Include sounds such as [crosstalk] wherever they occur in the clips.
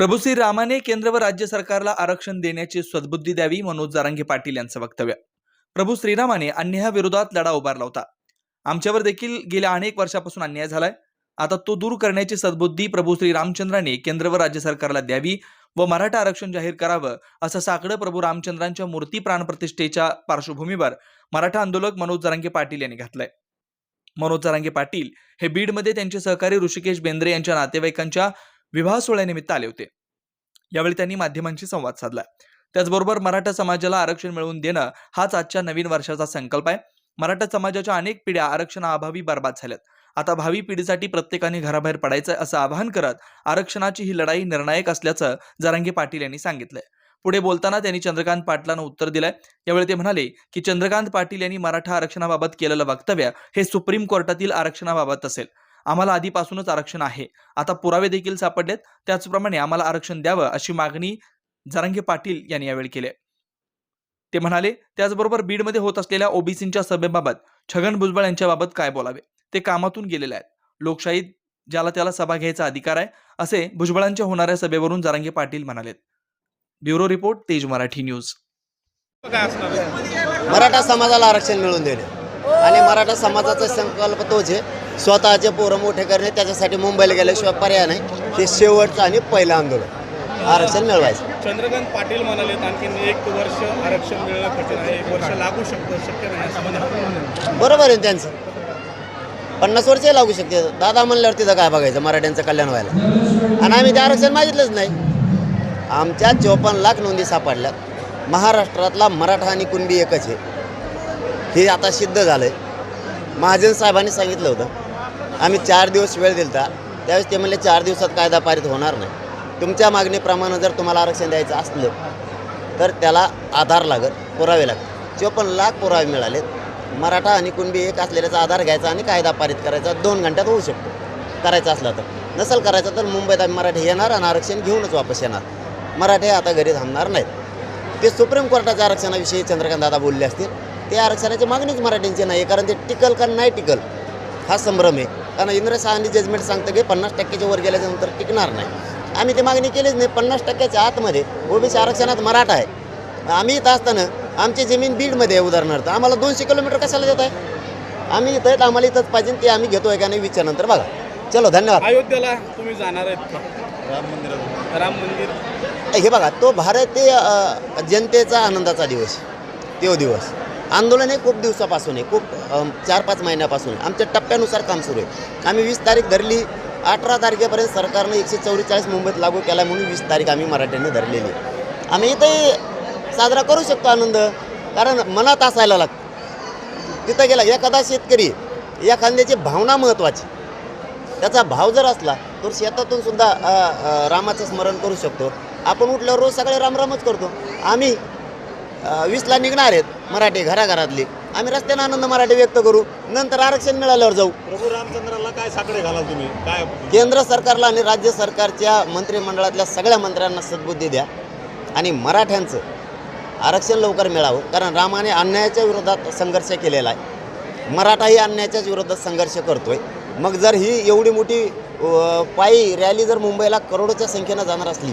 प्रभू श्री रामाने केंद्र व राज्य सरकारला आरक्षण देण्याची सद्बुद्धी द्यावी मनोज जारांगे पाटील यांचं वक्तव्य. प्रभू श्रीरामाने अन्यायाविरोधात लढा उभारला होता. आमच्यावर देखील गेल्या अनेक वर्षापासून अन्याय झालाय. आता तो दूर करण्याची सद्बुद्धी प्रभू श्री रामचंद्राने केंद्र व राज्य सरकारला द्यावी व मराठा आरक्षण जाहीर करावं असं साकडं प्रभू रामचंद्रांच्या मूर्ती प्राणप्रतिष्ठेच्या पार्श्वभूमीवर मराठा आंदोलक मनोज जरांगे पाटील यांनी घातलंय. मनोज जरांगे पाटील हे बीडमध्ये त्यांचे सहकारी ऋषिकेश बेंद्रे यांच्या नातेवाईकांच्या विवाह सोहळ्यानिमित्त आले होते. यावेळी त्यांनी माध्यमांशी संवाद साधला. त्याचबरोबर मराठा समाजाला आरक्षण मिळवून देणं हाच आजच्या नवीन वर्षाचा संकल्प आहे. मराठा समाजाच्या अनेक पिढ्या आरक्षणाअभावी बर्बाद झाल्यात. आता भावी पिढीसाठी प्रत्येकाने घराबाहेर पडायचं असं आवाहन करत आरक्षणाची ही लढाई निर्णायक असल्याचं जरांगे पाटील यांनी सांगितलंय. पुढे बोलताना त्यांनी चंद्रकांत पाटलांना उत्तर दिलंय. यावेळी ते म्हणाले की चंद्रकांत पाटील यांनी मराठा आरक्षणाबाबत केलेलं वक्तव्य हे सुप्रीम कोर्टातील आरक्षणाबाबत असेल. आम्हाला आधीपासूनच आरक्षण आहे. आता पुरावे देखील सापडलेत. त्याचप्रमाणे आम्हाला आरक्षण द्यावं अशी मागणी जरांगे पाटील यांनी यावेळी केली ते म्हणाले त्याचबरोबर बीडमध्ये होत असलेल्या ओबीसींच्या सभेबाबत छगन भुजबळ यांच्याबाबत काय बोलावे? ते कामातून गेलेले आहेत. लोकशाहीत ज्याला त्याला सभा घ्यायचा अधिकार आहे असे भुजबळांच्या होणाऱ्या सभेवरून जरांगे पाटील म्हणालेत. ब्युरो रिपोर्ट तेज मराठी न्यूज. मराठा समाजाला आरक्षण मिळवून देणे. आणि मराठा समाजाचा संकल्प तोच आहे. स्वतःचे पोरं मोठे करणे त्याच्यासाठी मुंबईला गेल्याशिवाय पर्याय नाही. हे शेवटचं आणि पहिलं आंदोलन. आरक्षण मिळवायचं. चंद्रकांत पाटील म्हणालेत आणखीन एक वर्ष आरक्षण मिळणं कठीण आहे एक वर्ष लागू शकतं शक्य नाही म्हणाले. बरोबर आहे त्यांचं. पन्नास वर्ष लागू शकते. दादा म्हणल्यावर तिथं काय बघायचं? मराठ्यांचं कल्याण व्हायला. आणि आम्ही ते आरक्षण मागितलंच नाही. आमच्या चोपन्न लाख नोंदी सापडल्यात. महाराष्ट्रातला मराठा आणि कुणबी एकच आहे. हे आता सिद्ध झालं आहे महाजन साहेबांनी सांगितलं होतं आम्ही चार दिवस वेळ दिलता त्यावेळेस ते म्हणले चार दिवसात कायदा पारित होणार नाही. तुमच्या मागणीप्रमाणे जर तुम्हाला आरक्षण द्यायचं असलं तर त्याला आधार लागत पुरावे लागत. चोपन्न लाख पुरावे मिळालेत. मराठा आणि कुणबी एक असलेल्याचा आधार घ्यायचा आणि कायदा पारित करायचा दोन घंट्यात होऊ शकतो. करायचा असला तर. नसेल करायचं तर मुंबईत आम्ही मराठी येणार आणि आरक्षण घेऊनच वापस येणार. मराठी आता घरी थांबणार नाहीत. ते सुप्रीम कोर्टाच्या आरक्षणाविषयी चंद्रकांत दादा बोलले असतील ते आरक्षणाची मागणीच मराठींची नाही कारण ते टिकल का नाही टिकल हा संभ्रम आहे. कारण इंद्र शहानी जजमेंट सांगतं की पन्नास टक्क्याच्या वर गेल्याच्यानंतर टिकणार नाही. आम्ही ती मागणी केलीच नाही. पन्नास टक्क्याच्या आतमध्ये ओबीसी आरक्षणात मराठा आहे. आम्ही इथं असताना आमची जमीन बीडमध्ये आहे उदाहरणार्थ. आम्हाला दोनशे किलोमीटर कशाला देत आहे? आम्ही इथं आहेत आम्हाला इथंच पाहिजे ते आम्ही घेतोय का नाही विचारनंतर बघा. चलो धन्यवाद. अयोध्येला तुम्ही जाणार आहेत राम मंदिर राम मंदिर. हे बघा तो भारत ते अ, जनतेचा आनंदाचा दिवस. तो दिवस. आंदोलन हे खूप दिवसापासून आहे खूप चार पाच महिन्यापासून आहे. आमच्या टप्प्यानुसार काम सुरू आहे. आम्ही वीस तारीख धरली अठरा तारखेपर्यंत सरकारनं एकशे चौवेचाळीस मुंबईत लागू केला म्हणून वीस तारीख आम्ही मराठ्यांनी धरलेली आम्ही इथे साजरा करू शकतो आनंद कारण मनात असायला लागतं. तिथं गेला एखादा शेतकरी या खांद्याची भावना महत्त्वाची त्याचा भाव जर असला तर शेतातून सुद्धा रामाचं स्मरण करू शकतो. आपण उठल्यावर रोज सगळे रामरामच करतो. आम्ही वीसला निघणार आहेत मराठी घराघरातली. आम्ही रस्त्याने आनंद मराठी व्यक्त करू. नंतर आरक्षण मिळाल्यावर जाऊ. प्रभू रामचंद्राला काय साकडे घालाल तुम्ही? काय केंद्र सरकारला आणि राज्य सरकारच्या मंत्रिमंडळातल्या सगळ्या मंत्र्यांना सद्बुद्धी द्या आणि मराठ्यांचं आरक्षण लवकर मिळावं. कारण रामाने अन्यायाच्या विरोधात संघर्ष केलेला आहे. मराठाही अन्यायाच्याच विरोधात संघर्ष करतोय. मग जर ही एवढी मोठी पायी रॅली जर मुंबईला करोडोच्या संख्येनं जाणार असली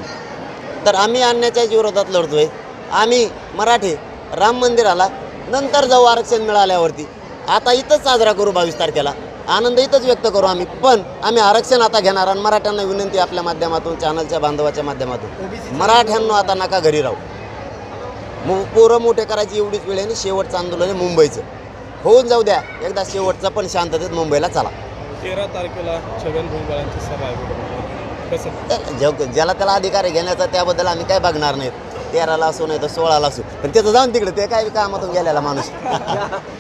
तर आम्ही अन्यायाच्याच विरोधात लढतोय. आम्ही मराठी राम मंदिराला नंतर जाऊ आरक्षण मिळाल्यावरती. आता इथंच साजरा करू बावीस तारखेला. आनंद इथंच व्यक्त करू आम्ही. पण आम्ही आरक्षण आता घेणार आणि मराठ्यांना विनंती आपल्या माध्यमातून चॅनलच्या बांधवाच्या माध्यमातून. मराठ्यांना आता नका घरी राहू. मु पोरं मोठे करायची एवढीच वेळ आहे शेवटचं आंदोलन आहे मुंबईचं. होऊन जाऊ द्या. एकदा शेवटचं पण शांततेत मुंबईला चला. तेरा तारखेला छगन भुजबळांची सभा आहे. कसं? तर जग ज्याला त्याला अधिकार घेण्याचा त्याबद्दल आम्ही काय बघणार नाहीत. तेराला असो नाही तर सोळाला असो. पण त्याचं जाऊन तिकडे ते काय कामातून गेलेला माणूस. [laughs]